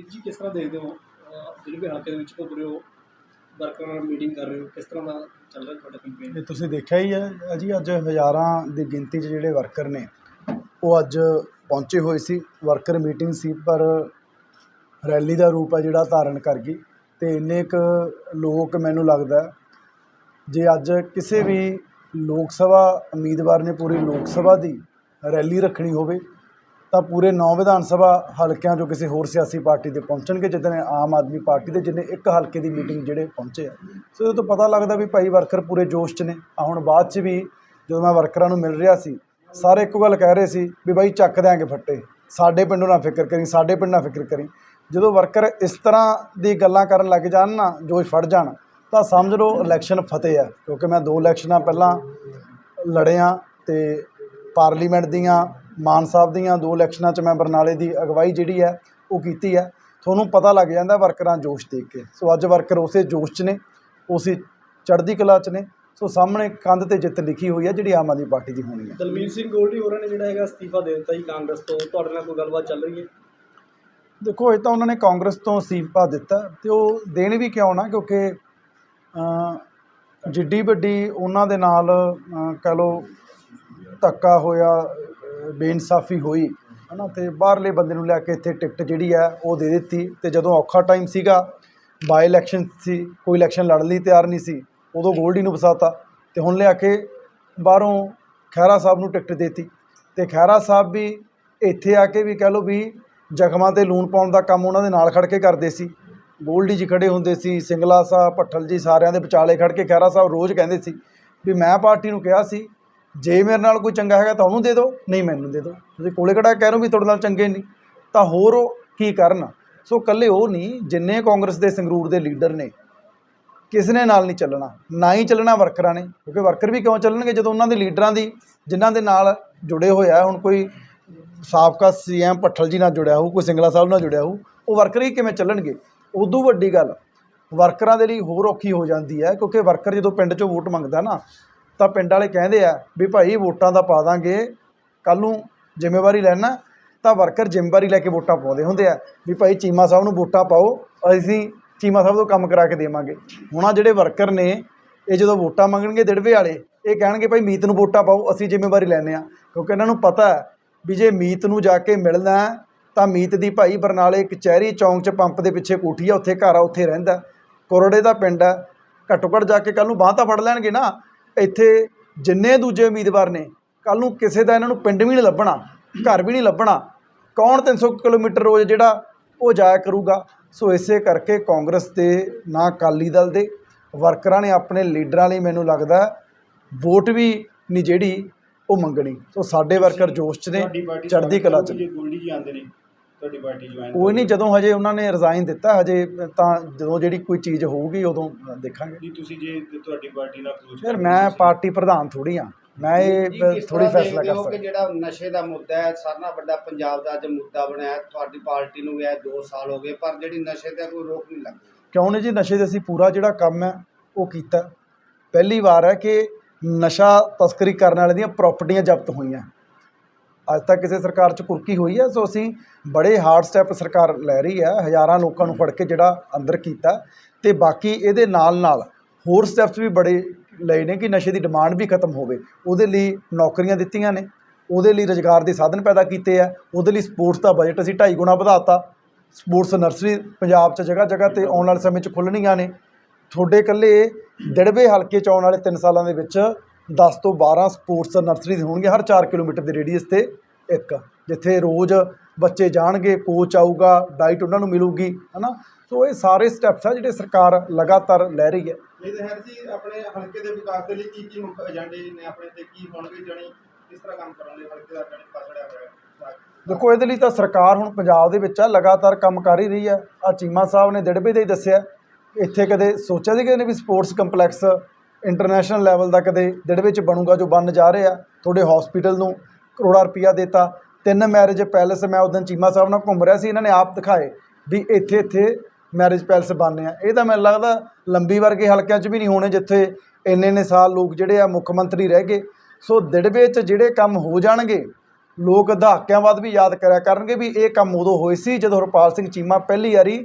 ਵੀਰ ਜੀ ਕਿਸ ਤਰ੍ਹਾਂ ਦੇਖਦੇ ਹੋ? ਅਹ ਹਲਕੇ ਦੇ ਵਿੱਚ ਘੁੰਮ ਰਹੇ ਹੋ ਵਰਕਰਾਂ ਨਾਲ ਮੀਟਿੰਗ ਕਰ ਰਹੇ ਹੋ, ਕਿਸ ਤਰ੍ਹਾਂ ਦਾ ਚੱਲ ਰਿਹਾ ਤੁਹਾਡਾ ਕੰਪੇਨ ਇਹ ਤੁਸੀਂ ਦੇਖਿਆ ਹੀ ਹੈ ਜੀ, ਅੱਜ ਹਜ਼ਾਰਾਂ ਦੀ ਗਿਣਤੀ 'ਚ ਜਿਹੜੇ ਵਰਕਰ ਨੇ, ਉਹ ਅੱਜ ਪਹੁੰਚੇ ਹੋਏ ਸੀ। ਵਰਕਰ ਮੀਟਿੰਗ ਸੀ, ਪਰ ਰੈਲੀ ਦਾ ਰੂਪ ਹੈ ਜਿਹੜਾ ਧਾਰਨ ਕਰ ਗਈ ਤੇ ਇੰਨੇ ਕੁ ਲੋਕ ਮੈਨੂੰ ਲੱਗਦਾ ਜੇ ਅੱਜ ਕਿਸੇ ਵੀ ਲੋਕ ਸਭਾ, ਉਮੀਦਵਾਰ ਨੇ ਪੂਰੀ ਲੋਕ ਸਭਾ ਦੀ ਰੈਲੀ ਰੱਖਣੀ ਹੋਵੇ ਤਾਂ ਪੂਰੇ ਨੌ ਵਿਧਾਨ ਸਭਾ ਹਲਕਿਆਂ 'ਚੋਂ ਕਿਸੇ ਹੋਰ ਸਿਆਸੀ ਪਾਰਟੀ ਦੇ ਪਹੁੰਚਣਗੇ ਜਿੱਦਾਂ ਆਮ ਆਦਮੀ ਪਾਰਟੀ ਦੇ ਜਿੰਨੇ ਇੱਕ ਹਲਕੇ ਦੀ ਮੀਟਿੰਗ ਜਿਹੜੇ ਪਹੁੰਚੇ ਆ। ਸੋ ਇਹ ਤੋਂ ਪਤਾ ਲੱਗਦਾ ਵੀ ਭਾਈ ਵਰਕਰ ਪੂਰੇ ਜੋਸ਼ 'ਚ ਨੇ। ਆ ਹੁਣ ਬਾਅਦ 'ਚ ਵੀ ਜਦੋਂ ਮੈਂ ਵਰਕਰਾਂ ਨੂੰ ਮਿਲ ਰਿਹਾ ਸੀ, ਸਾਰੇ ਇੱਕੋ ਗੱਲ ਕਹਿ ਰਹੇ ਸੀ ਵੀ ਬਾਈ ਚੱਕ ਦਿਆਂਗੇ ਫੱਟੇ। ਸਾਡੇ ਪਿੰਡੋਂ ਨਾ ਫਿਕਰ ਕਰੀ, ਸਾਡੇ ਪਿੰਡ ਨਾ ਫਿਕਰ ਕਰੀ। ਜਦੋਂ ਵਰਕਰ ਇਸ ਤਰ੍ਹਾਂ ਦੀ ਗੱਲਾਂ ਕਰਨ ਲੱਗ ਜਾਣ ਨਾ, ਜੋਸ਼ ਫੜ ਜਾਣ, ਤਾਂ ਸਮਝ ਲਓ ਇਲੈਕਸ਼ਨ ਫਤਿਹ ਆ। ਕਿਉਂਕਿ ਮੈਂ ਦੋ ਇਲੈਕਸ਼ਨਾਂ ਪਹਿਲਾਂ ਲੜਿਆ ਤੇ ਪਾਰਲੀਮੈਂਟ ਦੀਆਂ ਮਾਨ ਸਾਹਿਬ ਦੀਆਂ ਦੋ ਇਲੈਕਸ਼ਨਾਂ 'ਚ ਮੈਂ ਬਰਨਾਲੇ ਦੀ ਅਗਵਾਈ ਜਿਹੜੀ ਹੈ ਉਹ ਕੀਤੀ ਹੈ। ਤੁਹਾਨੂੰ ਪਤਾ ਲੱਗ ਜਾਂਦਾ ਵਰਕਰਾਂ ਜੋਸ਼ ਦੇਖ ਕੇ। ਸੋ ਅੱਜ ਵਰਕਰ ਉਸੇ ਜੋਸ਼ 'ਚ ਨੇ ਉਸੇ ਚੜ੍ਹਦੀ ਕਲਾ 'ਚ ਨੇ। ਸੋ ਸਾਹਮਣੇ ਕੰਧ ਤੇ ਜਿੱਤ ਲਿਖੀ ਹੋਈ ਹੈ ਜਿਹੜੀ ਆਮ ਆਦਮੀ ਪਾਰਟੀ ਦੀ ਹੋਣੀ ਹੈ। ਦਲਮੀਤ ਸਿੰਘ ਗੋਲਡੀ ਹੋਰਾਂ ਨੇ ਜਿਹੜਾ ਹੈਗਾ ਅਸਤੀਫਾ ਦੇ ਦਿੱਤਾ ਜੀ ਕਾਂਗਰਸ ਤੋਂ। ਤੁਹਾਡੇ ਨਾਲ ਕੋਈ ਗੱਲਬਾਤ ਚੱਲ ਰਹੀ ਹੈ? ਦੇਖੋ ਇਹ ਤਾਂ ਉਹਨਾਂ ਨੇ ਕਾਂਗਰਸ ਤੋਂ ਅਸਤੀਫਾ ਦਿੱਤਾ ਤੇ ਉਹ ਦੇਣ ਵੀ ਕਿਉਂ ਨਾ ਕਿਉਂਕਿ ਜਿੱਡੀ ਵੱਡੀ ਉਹਨਾਂ ਦੇ ਨਾਲ ਕਹਿ ਲਓ ਧੱਕਾ ਹੋਇਆ ਬੇਇਨਸਾਫੀ ਹੋਈ, ਹਨਾ, ਤੇ ਬਾਹਰਲੇ ਬੰਦੇ ਨੂੰ ਲੈ ਕੇ ਇੱਥੇ ਟਿਕਟ ਜਿਹੜੀ ਹੈ ਉਹ ਦੇ ਦਿੱਤੀ, ਤੇ ਜਦੋਂ ਔਖਾ ਟਾਈਮ ਸੀਗਾ ਬਾਈ ਇਲੈਕਸ਼ਨ ਸੀ, ਕੋਈ ਇਲੈਕਸ਼ਨ ਲੜਨ ਲਈ ਤਿਆਰ ਨਹੀਂ ਸੀ, ਉਦੋਂ ਗੋਲਡੀ ਨੂੰ ਫਸਾਤਾ, ਤੇ ਹੁਣ ਲਿਆ ਕੇ ਬਾਹਰੋਂ ਖਹਿਰਾ ਸਾਹਿਬ ਨੂੰ ਟਿਕਟ ਦੇਤੀ, ਤੇ ਖਹਿਰਾ ਸਾਹਿਬ ਵੀ ਇੱਥੇ ਆ ਕੇ ਵੀ ਕਹਿ ਲਓ ਵੀ ਜ਼ਖਮਾਂ ਤੇ ਲੂਣ ਪਾਉਣ ਦਾ ਕੰਮ ਉਹਨਾਂ ਦੇ ਨਾਲ ਖੜ ਕੇ ਕਰਦੇ ਸੀ ਗੋਲਡੀ ਜੀ ਖੜੇ ਹੁੰਦੇ ਸੀ, ਸਿੰਗਲਾ ਸਾਹਿਬ, ਭੱਠਲ ਜੀ ਸਾਰਿਆਂ ਦੇ ਵਿਚਾਲੇ ਖੜ ਕੇ ਖਹਿਰਾ ਸਾਹਿਬ ਰੋਜ਼ ਕਹਿੰਦੇ ਸੀ, ਵੀ ਮੈਂ ਪਾਰਟੀ ਨੂੰ ਕਿਹਾ ਸੀ ਜੇ ਮੇਰੇ ਨਾਲ ਕੋਈ ਚੰਗਾ ਹੈਗਾ ਤਾਂ ਉਹਨੂੰ ਦੇ ਦਿਓ, ਨਹੀਂ ਮੈਨੂੰ ਦੇ ਦਿਓ। ਤੁਸੀਂ ਕੋਲੇ ਖੜਾ ਕਹਿ ਰਹੇ ਹੋ ਵੀ ਤੁਹਾਡੇ ਨਾਲ ਚੰਗੇ ਨਹੀਂ। ਤਾਂ ਹੋਰ ਉਹ ਕੀ ਕਰਨ? ਸੋ ਇਕੱਲੇ ਉਹ ਨਹੀਂ, ਜਿੰਨੇ ਕਾਂਗਰਸ ਦੇ ਸੰਗਰੂਰ ਦੇ ਲੀਡਰ ਨੇ ਕਿਸ ਨੇ ਨਾਲ ਨਹੀਂ ਚੱਲਣਾ? ਨਾ ਹੀ ਚੱਲਣਾ ਵਰਕਰਾਂ ਨੇ, ਕਿਉਂਕਿ ਵਰਕਰ ਵੀ ਕਿਉਂ ਚੱਲਣਗੇ ਜਦੋਂ ਉਹਨਾਂ ਦੇ ਲੀਡਰਾਂ ਦੀ, ਜਿਨ੍ਹਾਂ ਦੇ ਨਾਲ ਜੁੜੇ ਹੋਇਆ ਹੁਣ ਕੋਈ ਸਾਬਕਾ ਸੀਐਮ ਭੱਠਲ ਜੀ ਨਾਲ ਜੁੜਿਆ ਹੋਊ, ਕੋਈ ਸਿੰਗਲਾ ਸਾਹਿਬ ਨਾਲ ਜੁੜਿਆ ਹੋਊ, ਉਹ ਵਰਕਰ ਹੀ ਕਿਵੇਂ ਚੱਲਣਗੇ? ਉਦੋਂ ਵੱਡੀ ਗੱਲ, ਵਰਕਰਾਂ ਦੇ ਲਈ ਹੋਰ ਔਖੀ ਹੋ ਜਾਂਦੀ ਹੈ, ਕਿਉਂਕਿ ਵਰਕਰ ਜਦੋਂ ਪਿੰਡ 'ਚੋਂ ਵੋਟ ਮੰਗਦਾ ਨਾ ਤਾਂ ਪਿੰਡ ਵਾਲੇ ਕਹਿੰਦੇ ਆ ਵੀ ਭਾਈ ਵੋਟਾਂ ਦਾ ਪਾ ਦਾਂਗੇ ਕੱਲ ਨੂੰ ਜ਼ਿੰਮੇਵਾਰੀ ਲੈਣਾ ਤਾਂ ਵਰਕਰ ਜ਼ਿੰਮੇਵਾਰੀ ਲੈ ਕੇ ਵੋਟਾਂ ਪਾਉਂਦੇ ਹੁੰਦੇ ਆ ਵੀ ਭਾਈ ਚੀਮਾ ਸਾਹਿਬ ਨੂੰ ਵੋਟਾਂ ਪਾਓ, ਅਸੀਂ ਚੀਮਾ ਸਾਹਿਬ ਤੋਂ ਕੰਮ ਕਰਾ ਕੇ ਦੇਵਾਂਗੇ। ਹੁਣ ਆ ਜਿਹੜੇ ਵਰਕਰ ਨੇ, ਇਹ ਜਦੋਂ ਵੋਟਾਂ ਮੰਗਣਗੇ ਦਿੜਵੇ ਵਾਲੇ, ਇਹ ਕਹਿਣਗੇ ਭਾਈ ਮੀਤ ਨੂੰ ਵੋਟਾਂ ਪਾਓ, ਅਸੀਂ ਜ਼ਿੰਮੇਵਾਰੀ ਲੈਂਦੇ ਆ ਕਿਉਂਕਿ ਇਹਨਾਂ ਨੂੰ ਪਤਾ ਹੈ ਵੀ ਜੇ ਮੀਤ ਨੂੰ ਜਾ ਕੇ ਮਿਲਣਾ ਤਾਂ ਮੀਤ ਦੀ ਭਾਈ ਬਰਨਾਲੇ ਕਚਹਿਰੀ ਚੌਂਕ 'ਚ ਪੰਪ ਦੇ ਪਿੱਛੇ ਕੋਠੀ ਆ, ਉੱਥੇ ਘਰ ਆ, ਉੱਥੇ ਰਹਿੰਦਾ। ਕੋਰੜੇ ਦਾ ਪਿੰਡ ਹੈ ਘੱਟੋ ਘੱਟ ਜਾ ਕੇ ਕੱਲ ਨੂੰ ਬਾਂਹ ਤਾਂ ਫੜ ਲੈਣਗੇ ਨਾ ਇੱਥੇ ਜਿੰਨੇ ਦੂਜੇ ਉਮੀਦਵਾਰ ਨੇ ਕੱਲ ਨੂੰ ਕਿਸੇ ਦਾ ਇਹਨਾਂ ਨੂੰ ਪਿੰਡ ਵੀ ਨਹੀਂ ਲੱਭਣਾ ਘਰ ਵੀ ਨਹੀਂ ਲੱਭਣਾ ਕੌਣ 300 ਕਿਲੋਮੀਟਰ ਰੋਜ਼ ਜਿਹੜਾ ਉਹ ਜਾਇਆ ਕਰੂਗਾ। ਸੋ ਇਸੇ ਕਰਕੇ ਕਾਂਗਰਸ ਤੇ ਨਾ ਅਕਾਲੀ ਦਲ ਦੇ ਵਰਕਰਾਂ ਨੇ ਆਪਣੇ ਲੀਡਰਾਂ ਲਈ ਮੈਨੂੰ ਲੱਗਦਾ ਵੋਟ ਵੀ ਨਹੀਂ ਜਿਹੜੀ ਉਹ ਮੰਗਣੀ। ਸੋ ਸਾਡੇ ਵਰਕਰ ਜੋਸ਼ 'ਚ ਨੇ ਚੜ੍ਹਦੀ ਕਲਾ 'ਚ। ਜੇ ਗੋਲਡੀ ਜੀ ਆਉਂਦੇ ਨੇ। ਤੁਹਾਡੀ ਪਾਰਟੀ ਜੁਆਇਨ ਕੋਈ ਨਹੀਂ ਜਦੋਂ ਹਜੇ ਉਹਨਾਂ ਨੇ ਰਿਜ਼ਾਈਨ ਦਿੱਤਾ ਹਜੇ ਤਾਂ ਜਦੋਂ ਜਿਹੜੀ ਕੋਈ ਚੀਜ਼ ਹੋਊਗੀ ਉਦੋਂ ਦੇਖਾਂਗੇ। ਨਹੀਂ ਤੁਸੀਂ ਜੇ ਤੁਹਾਡੀ ਪਾਰਟੀ ਨਾਲ ਅਪਰੋਚ ਯਾਰ ਮੈਂ ਪਾਰਟੀ ਪ੍ਰਧਾਨ ਥੋੜੀ ਆ ਮੈਂ ਇਹ ਥੋੜੀ ਫੈਸਲਾ ਕਰ ਕਿ ਸਕਦਾ। ਜਿਹੜਾ ਨਸ਼ੇ ਦਾ ਮੁੱਦਾ ਹੈ ਨਾਲੋਂ ਵੱਡਾ ਪੰਜਾਬ ਦਾ ਅੱਜ ਮੁੱਦਾ ਬਣਿਆ। ਤੁਹਾਡੀ ਪਾਰਟੀ ਨੂੰ ਵੀ ਇਹ 2 ਸਾਲ ਹੋ ਗਏ ਪਰ ਜਿਹੜੀ ਨਸ਼ੇ ਤੇ ਕੋਈ ਰੋਕ ਨਹੀਂ ਲੱਗਦੀ। ਕਿਉਂ ਨਹੀਂ ਜੀ? ਨਸ਼ੇ ਦੇ ਅਸੀਂ ਪੂਰਾ ਜਿਹੜਾ ਕੰਮ ਹੈ ਉਹ ਕੀਤਾ। ਪਹਿਲੀ ਵਾਰ ਹੈ ਕਿ ਨਸ਼ਾ ਤਸਕਰੀ ਕਰਨ ਵਾਲੇ ਦੀਆਂ ਪ੍ਰਾਪਰਟੀਆਂ ਜ਼ਬਤ ਹੋਈਆਂ। ਅੱਜ ਤੱਕ ਕਿਸੇ ਸਰਕਾਰ 'ਚ ਕੁਰਕੀ ਹੋਈ ਹੈ, ਸੋ ਅਸੀਂ ਬੜੇ ਹਾਰਡ ਸਟੈਪ ਸਰਕਾਰ ਲੈ ਰਹੀ ਹੈ, ਹਜ਼ਾਰਾਂ ਲੋਕਾਂ ਨੂੰ ਫੜ ਕੇ ਜਿਹੜਾ ਅੰਦਰ ਕੀਤਾ ਤੇ ਬਾਕੀ ਇਹਦੇ ਨਾਲ ਨਾਲ ਹੋਰ ਸਟੈਪਸ ਵੀ ਬੜੇ ਲਏ ਨੇ ਕਿ ਨਸ਼ੇ ਦੀ ਡਿਮਾਂਡ ਵੀ ਖਤਮ ਹੋਵੇ। ਉਹਦੇ ਲਈ ਨੌਕਰੀਆਂ ਦਿੱਤੀਆਂ ਨੇ, ਉਹਦੇ ਲਈ ਰੁਜ਼ਗਾਰ ਦੇ ਸਾਧਨ ਪੈਦਾ ਕੀਤੇ ਆ, ਉਹਦੇ ਲਈ ਸਪੋਰਟਸ ਦਾ ਬਜਟ ਅਸੀਂ 2.5 ਗੁਣਾ ਵਧਾਤਾ ਸਪੋਰਟਸ ਨਰਸਰੀ ਪੰਜਾਬ 'ਚ ਜਗ੍ਹਾ ਜਗ੍ਹਾ ਤੇ ਆਉਣ ਵਾਲੇ ਸਮੇਂ 'ਚ ਖੁੱਲ੍ਹਣੀਆਂ ਨੇ। ਤੁਹਾਡੇ ਇਕੱਲੇ ਦਿੜਵੇ ਹਲਕੇ 'ਚ ਆਉਣ ਵਾਲੇ 3 ਸਾਲਾਂ ਦੇ ਵਿੱਚ 10 ਤੋਂ 12 ਸਪੋਰਟਸ ਨਰਸਰੀ ਹੋਣਗੀਆਂ ਹਰ 4 ਕਿਲੋਮੀਟਰ ਦੇ ਰੇਡੀਅਸ ਤੇ ਇੱਕ ਜਿੱਥੇ ਰੋਜ਼ ਬੱਚੇ ਜਾਣਗੇ ਕੋਚ ਆਊਗਾ ਡਾਈਟ ਉਹਨਾਂ ਨੂੰ ਮਿਲੂਗੀ ਹਨਾ? ਸੋ ਇਹ ਸਾਰੇ ਸਟੈਪਸ ਆ ਜਿਹੜੇ ਸਰਕਾਰ ਲਗਾਤਾਰ ਲੈ ਰਹੀ ਹੈ। ਇਹ ਤਾਂ ਹੈ ਜੀ ਆਪਣੇ ਹਲਕੇ ਦੇ ਵਿਕਾਸ ਦੇ ਲਈ ਕੀ ਕੀ ਮੁੱਖ ਏਜੰਡੇ ਨੇ ਆਪਣੇ ਤੇ ਕੀ ਹੋਣਗੇ ਜਣੀ ਕਿਸ ਤਰ੍ਹਾਂ ਕੰਮ ਕਰਾਂਗੇ ਹਲਕੇ ਦਾ ਜਣੀ ਪਛੜਿਆ ਹੋਇਆ ਹੈ? ਦੇਖੋ ਇਹਦੇ ਲਈ ਤਾਂ ਸਰਕਾਰ ਹੁਣ ਪੰਜਾਬ ਦੇ ਵਿੱਚ ਆ ਲਗਾਤਾਰ ਕੰਮ ਕਰ ਹੀ ਰਹੀ ਹੈ। ਆ ਚੀਮਾ ਸਾਹਿਬ ਨੇ ਦਿੜਬੇ ਦੇ ਹੀ ਦੱਸਿਆ ਇੱਥੇ ਕਦੇ ਸੋਚਿਆ ਸੀ ਕਿ ਇਹਨੇ ਵੀ ਸਪੋਰਟਸ ਕੰਪਲੈਕਸ ਇੰਟਰਨੈਸ਼ਨਲ ਲੈਵਲ ਤੱਕ ਦੇ ਦਿੜਬੇ 'ਚ ਬਣੂਗਾ, ਜੋ ਬਣ ਜਾ ਰਿਹਾ, ਤੁਹਾਡੇ ਹਸਪੀਟਲ ਨੂੰ ਕਰੋੜਾ ਰੁਪਈਆ ਦਿੱਤਾ। ਤਿੰਨ ਮੈਰਿਜ ਪੈਲੇਸ ਮੈਂ ਉਦੋਂ ਚੀਮਾ ਸਾਹਿਬ ਨਾਲ ਘੁੰਮ ਰਿਹਾ ਸੀ, ਇਹਨਾਂ ਨੇ ਆਪ ਦਿਖਾਏ ਵੀ ਇੱਥੇ ਇੱਥੇ ਮੈਰਿਜ ਪੈਲੇਸ ਬਣਨੇ ਆ। ਇਹ ਤਾਂ ਮੈਨੂੰ ਲੱਗਦਾ ਲੰਬੀ ਵਰਗੇ ਹਲਕਿਆਂ 'ਚ ਵੀ ਨਹੀਂ ਹੋਣੇ, ਜਿੱਥੇ ਇੰਨੇ ਇੰਨੇ ਸਾਲ ਲੋਕ ਜਿਹੜੇ ਆ ਮੁੱਖ ਮੰਤਰੀ ਰਹਿ ਗਏ। ਸੋ ਦਿੜਵੇ 'ਚ ਜਿਹੜੇ ਕੰਮ ਹੋ ਜਾਣਗੇ, ਲੋਕ ਦਹਾਕਿਆਂ ਬਾਅਦ ਵੀ ਯਾਦ ਕਰਿਆ ਕਰਨਗੇ ਵੀ ਇਹ ਕੰਮ ਉਦੋਂ ਹੋਏ ਸੀ ਜਦੋਂ ਹਰਪਾਲ ਸਿੰਘ ਚੀਮਾ ਪਹਿਲੀ ਵਾਰੀ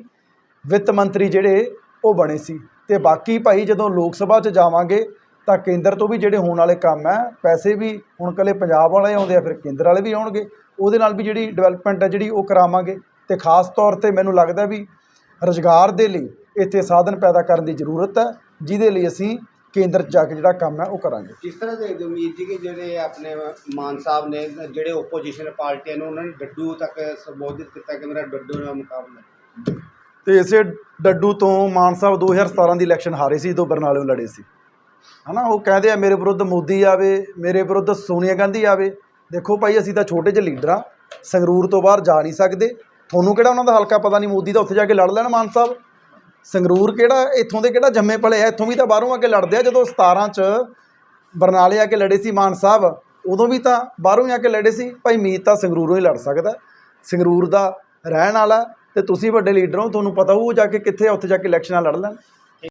ਵਿੱਤ ਮੰਤਰੀ ਜਿਹੜੇ ਉਹ ਬਣੇ ਸੀ। ਤੇ ਬਾਕੀ ਭਾਈ ਜਦੋਂ ਲੋਕ ਸਭਾ 'ਚ ਜਾਵਾਂਗੇ ਤਾਂ ਕੇਂਦਰ ਤੋਂ ਵੀ ਜਿਹੜੇ ਹੋਣ ਵਾਲੇ ਕੰਮ ਹੈ ਪੈਸੇ ਵੀ ਹੁਣ ਕੱਲੇ ਪੰਜਾਬ ਵਾਲੇ ਆਉਂਦੇ ਆ ਫਿਰ ਕੇਂਦਰ ਵਾਲੇ ਵੀ ਆਉਣਗੇ। ਉਹਦੇ ਨਾਲ ਵੀ ਜਿਹੜੀ ਡਿਵੈਲਪਮੈਂਟ ਹੈ ਜਿਹੜੀ ਉਹ ਕਰਾਵਾਂਗੇ ਤੇ ਖਾਸ ਤੌਰ ਤੇ ਮੈਨੂੰ ਲੱਗਦਾ ਵੀ ਰੁਜ਼ਗਾਰ ਦੇ ਲਈ ਇੱਥੇ ਸਾਧਨ ਪੈਦਾ ਕਰਨ ਦੀ ਜ਼ਰੂਰਤ ਹੈ ਜਿਹਦੇ ਲਈ ਅਸੀਂ ਕੇਂਦਰ 'ਚ ਜਾ ਕੇ ਜਿਹੜਾ ਕੰਮ ਹੈ ਉਹ ਕਰਾਂਗੇ। ਕਿਸ ਤਰ੍ਹਾਂ ਦੇ ਉਮੀਦ ਜੀ ਕਿ ਜਿਹੜੇ ਆਪਣੇ ਮਾਨ ਸਾਹਿਬ ਨੇ ਜਿਹੜੇ ਓਪੋਜੀਸ਼ਨ ਪਾਰਟੀਆਂ ਨੂੰ ਉਹਨਾਂ ਨੇ ਡੱਡੂ ਤੱਕ ਸੰਬੋਧਿਤ ਕੀਤਾ ਕਿ ਮੇਰਾ ਡੱਡੂ ਨਾਲ ਮੁਕਾਬਲਾ ਤੇ ਇਸੇ ਡੱਡੂ ਤੋਂ ਮਾਨ ਸਾਹਿਬ 2017 ਦੀ ਇਲੈਕਸ਼ਨ ਹਾਰੇ ਸੀ, ਜਦੋਂ ਬਰਨਾਲਿਓਂ ਲੜੇ ਸੀ। ਹਨਾ, ਉਹ ਕਹਿੰਦੇ ਆ, ਮੇਰੇ ਵਿਰੁੱਧ ਮੋਦੀ ਆਵੇ, ਮੇਰੇ ਵਿਰੁੱਧ ਸੋਨੀਆ ਗਾਂਧੀ ਆਵੇ। ਦੇਖੋ ਭਾਈ, ਅਸੀਂ ਤਾਂ ਛੋਟੇ ਜਿਹੇ ਲੀਡਰ ਆ, ਸੰਗਰੂਰ ਤੋਂ ਬਾਹਰ ਜਾ ਨਹੀਂ ਸਕਦੇ। ਤੁਹਾਨੂੰ ਕਿਹੜਾ ਉਹਨਾਂ ਦਾ ਹਲਕਾ ਪਤਾ ਨਹੀਂ, ਮੋਦੀ ਦਾ ਉੱਥੇ ਜਾ ਕੇ ਲੜ ਲੈਣ ਮਾਨ ਸਾਹਿਬ। ਸੰਗਰੂਰ ਕਿਹੜਾ, ਇੱਥੋਂ ਦੇ ਕਿਹੜਾ ਜੰਮੇ ਪਲੇ ਆ, ਇੱਥੋਂ ਵੀ ਤਾਂ ਬਾਹਰੋਂ ਆ ਕੇ ਲੜਦੇ ਆ। ਜਦੋਂ 17 ਚ ਬਰਨਾਲੇ ਆ ਕੇ ਲੜੇ ਸੀ ਮਾਨ ਸਾਹਿਬ, ਉਦੋਂ ਵੀ ਤਾਂ ਬਾਹਰੋਂ ਹੀ ਆ ਕੇ ਲੜੇ ਸੀ। ਭਾਈ, ਮੀਤ ਤਾਂ ਸੰਗਰੂਰੋਂ ਹੀ ਲੜ ਸਕਦਾ। ਸੰਗਰੂਰ ਦਾ ਰਹਿਣ ਵਾਲਾ ਤੇ ਤੁਸੀਂ ਵੱਡੇ ਲੀਡਰ ਹੋ, ਤੁਹਾਨੂੰ ਪਤਾ ਉਹ ਜਾ ਕੇ ਕਿੱਥੇ ਉੱਥੇ ਜਾ ਕੇ ਇਲੈਕਸ਼ਨਾਂ ਲੜ ਲੈਣ।